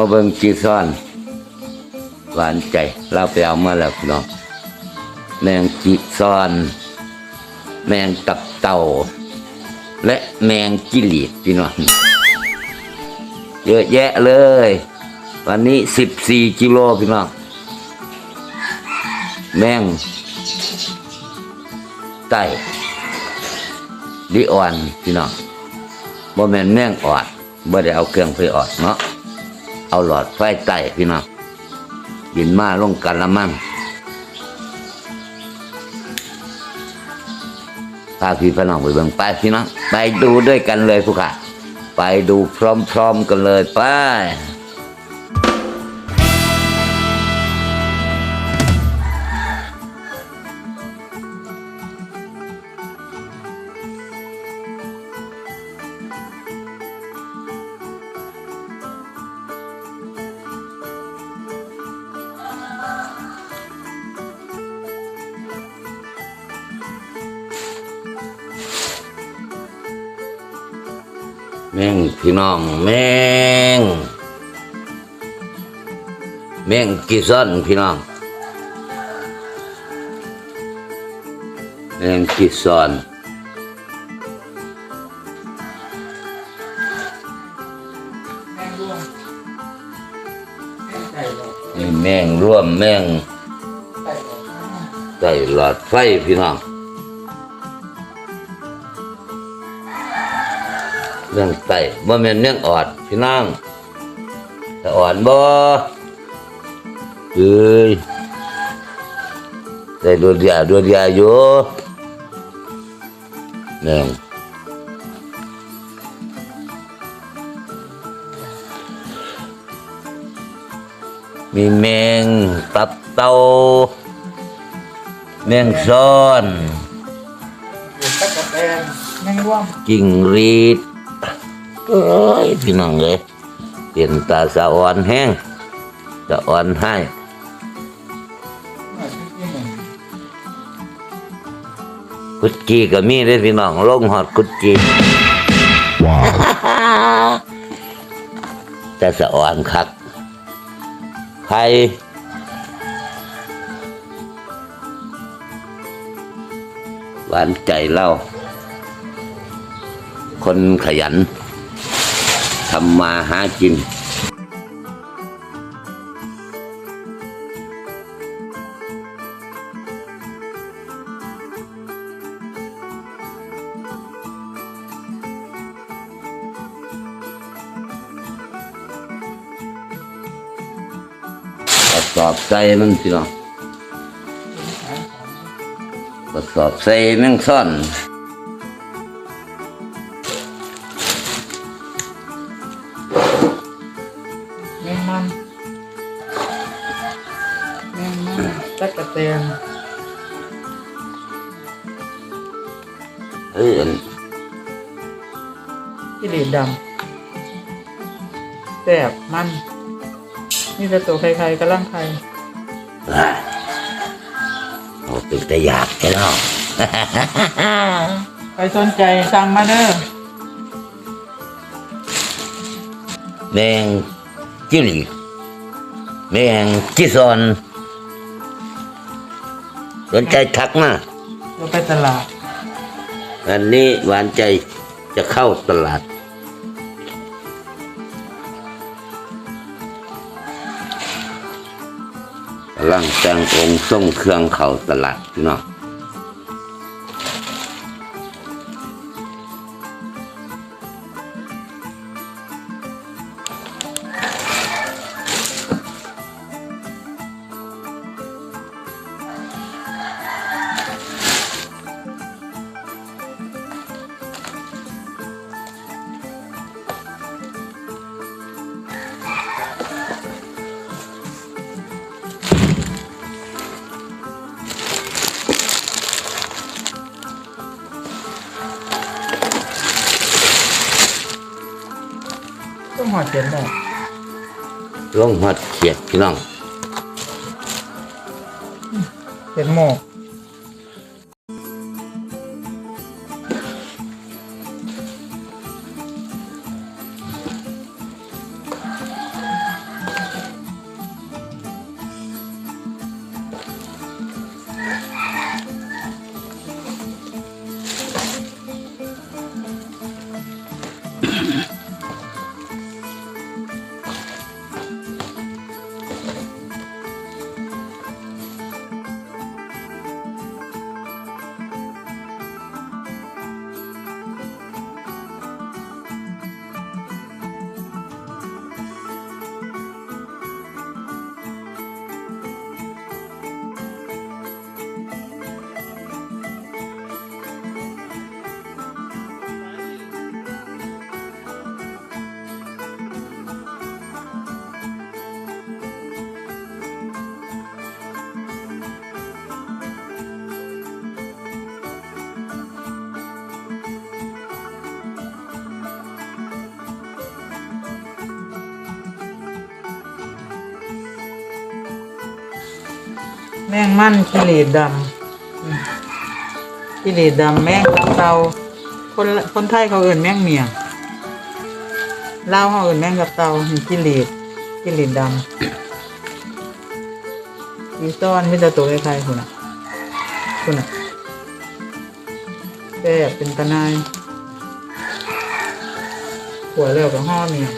มาเบิ่งจีซ่อน หวานใจ เราไปเอามาแล้วพี่น้องแมงจีซ่อน แมงตับเต่า และแมงจิลีดพี่น้องเยอะแยะเลย วันนี้สิบสี่กิโลพี่น้องแมงไต่ดิอ่อนพี่น้องบ่แม่นแมงออดบ่ได้เอาเครื่องไฟออดเนาะ เอาหลอดไฟไต่พี่น้องยินมาลงกันละมั่งพาพี่พี่น้องไปเบิ่งไปพี่น้องไปดูด้วยกันเลยผู้ค่ะ ไปดูพร้อมๆกันเลยไป แม่งพี่น้องแม่งแม่งกิซอนพี่น้องแม่งกิซอนมีแม่งร่วมแม่งใส่หลอดไฟพี่น้อง เรื่องไตบ่แม่นเรื่องออดพี่น้องแต่อ่อนบ่เอ้ยได้ดูดยาดูดยาอยู่นี่งมีแมงตับเต่าแมงซ้อนตะกะแตนแมงร่วมจิงรีด เอ้ยพี่น้องเลยเปลี่ยนตาสะอ่อนแห้งสะอ่อนให้กุดจีก็มีได้พี่น้องลงหอดกุดจีแต่สะอ่อนคักใครหวานใจเล่า คนขยันำมาหากินระสอบใส่มันพี่น้องกระสอบใส่แมงซ่อน เอ้ยอันที่ดีดดำแสบมัน นี่จะตัวใครๆกำลังใครอ่าโอ้เป็นแต่อยากแค่เนาะใครสนใจสั่งมาเด้อแมงจิ้หลีดแมงจิซอนสนใจทักมาเราไปตลาด อันนี้หวานใจจะเข้าตลาด ร่างแต่งองค์ส่งเครื่องเข้าตลาดพี่น้อง อดเขียนได้ลงหอดเขียดพี่น้องเขียนหมอก แมงมันกิเลสดำกิเลสดำแมงกับเตาคนคนไทยเขาเอื่นแมงเมียงลาวเขาเอื่นแมงกับเตากิเลสกิเลสดำมีซ่อนไมแต่จะตัวใครๆคุณอะคุณอะแซ่บเป็นตะนายหัวแล้วกับห่อเมียง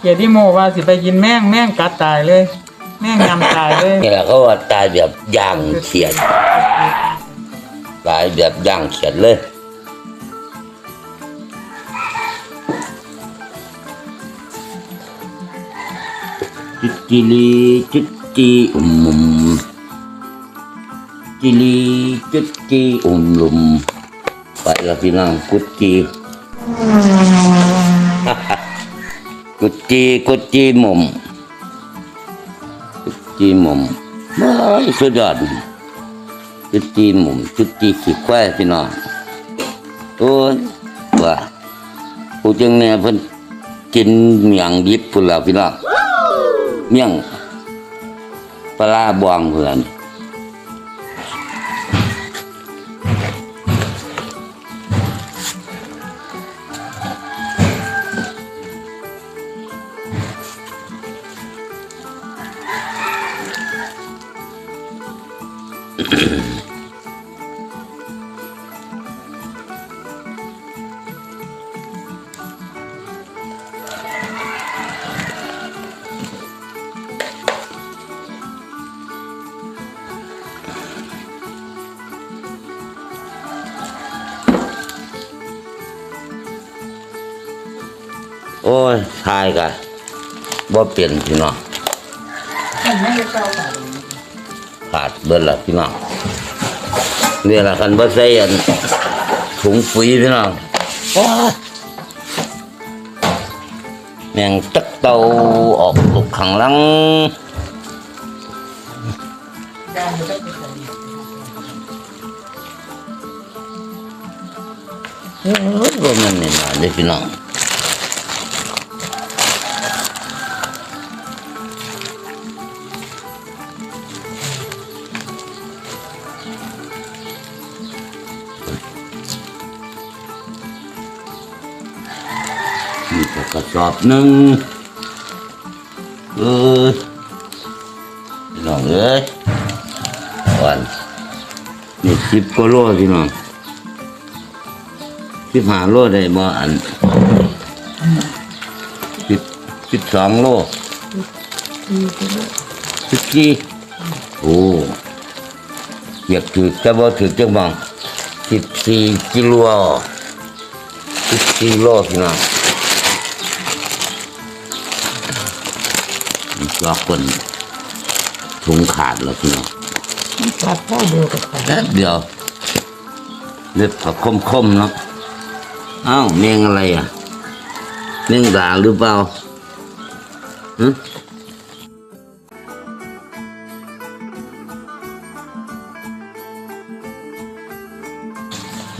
เกียรติโมว่าสิไปกินแม่งแม่งกัดตายเลย แม่งยำตายเลยนี่แหละเขาว่าตายแบบย่างเขียดตายแบบย่างเขียดเลยจุดจิลีจุดจีอุ่มมุมจิลีจุดจีอุมลุมไปแล้วพี่น้องกุดจี กุดจีกุดจีหมุมกุดจีหมุมไม่สุดยอดจุดจีหมุมจุดจีขี้ควายพี่น้องโอ้ยว่าผู้จังเนี่ยเพิ่นกินเมียงดิบพุ่นแล้วพี่น้องเมียงปลาร้าบวงเพื่อน โอ้ยทายกันบ่เปลี่ยนพี่น้อง ขาดเบิดละพี่น้องนี่ละกันบ่ใส่อันถุงปุ๋ยพี่น้องแมงตักเตาออกลูกข้างลังเอ้ยบ่แม่นนี่นะเด้พี่น้อง อบหนึ่งเออพี่น้องเอ้ยก่อนนี่สิบกว่าโลพี่น้องสิบห้าโลได้บ่อันสิบสิบสองโลสิบสี่โอ้อยากถือแต่บ่ถือจังบังสิบสี่กิโลสิบสี่โลพี่น้อง นี่ก็คนถุงขาดแล้วพี่น้องตัดพ่อเดียวกับตัดแป๊บเดียวเล็บผักคมๆเนาะอ้าวเมงอะไรอะเมงด่าหรือเปล่าฮะ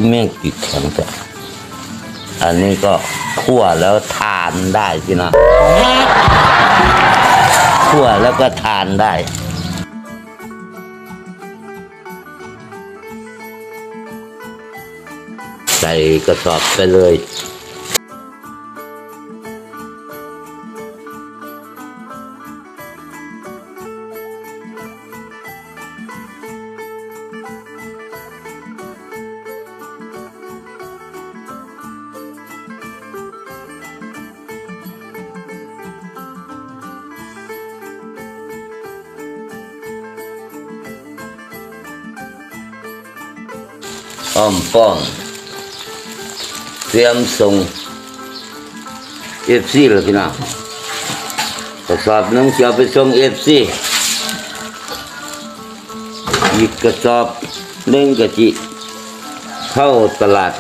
เมงติดแข็งแต่อันนี้ก็คั่วแล้วทานได้สินะ คั่วแล้วก็ทานได้ใส่กระสอบไปเลย อ้อมป้องเตรียมส่งเอฟซีเลยพี่น้องกระสอบหนึงจะไปส่งเอฟซีอีกกระสอบหนึ่งกะจิเข้าตลาด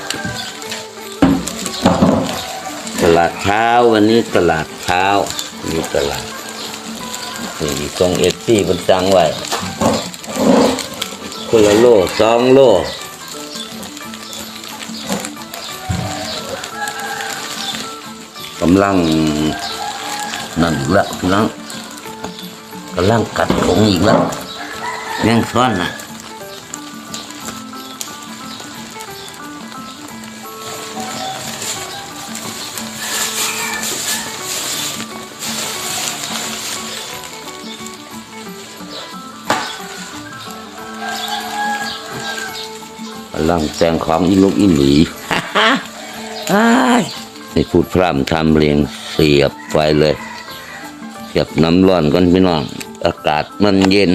ตลาดเช้าวันนี้ตลาดเช้านี่ตลาดนี่งเอฟซีมันสั่งไว้คนละโลสองโล กำลังนั่นอีกแล้วพี่น้องกำลังกัดของอีกแล้วยังซ่อนนะกำลังแต่งของอีลูกอีหลีอ้ายให้พูดพร่ำทำเรียงเสียบไฟเลยเสียบน้ำร้อนก่อนพี่น้อง อากาศมันเย็น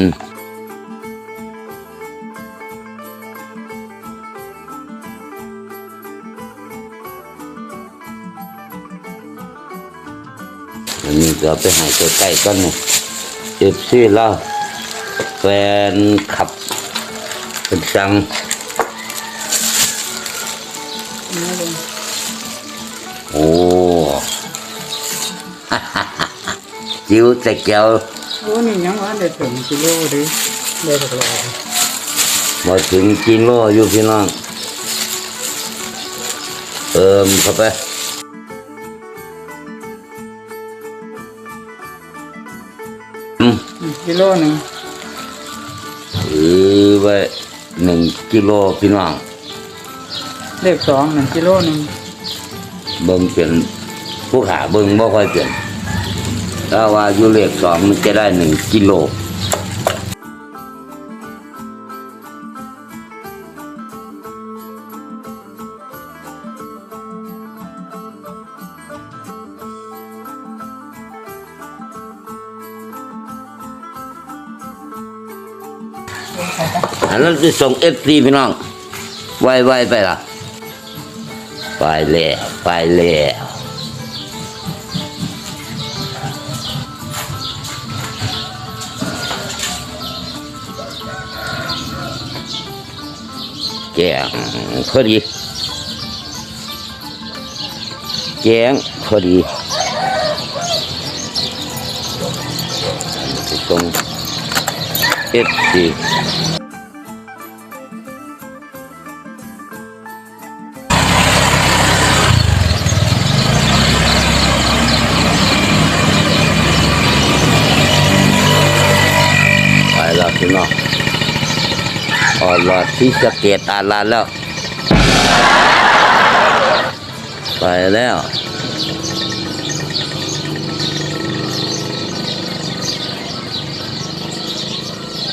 อันนี้ก็เอาไปหายใกล้ๆกันนะเจ็บซี่เล่าแฟนขับเป็นสั่ง โอ้จิ๋วแต่แก้วโอ้นี่ยังว่าได้ถึงกิโลเดิได้ตกลงมาถึงกิโลอยู่พี่น้องเติมเข้าไปอืมกิโลหนึ่งถือไว้หนึ่งกิโลพี่น้องเลขสองหนึ่งกิโลหนึ่ง เบิ่งเป็นผู้ขาเบิ่งบ่ค่อยเป็นถ้าว่าอยู่เลขสองมันจะได้หนึ่งกิโลอันนั้นจะส่งเอฟซีพี่น้อง ไวไวๆไปละ ไปแล้วไปแล้วแกงพอดีแกงพอดีจะส่งเอฟซี พี่น้องออหลอดที่สะเกตอาลานแล้ว ไปแล้ว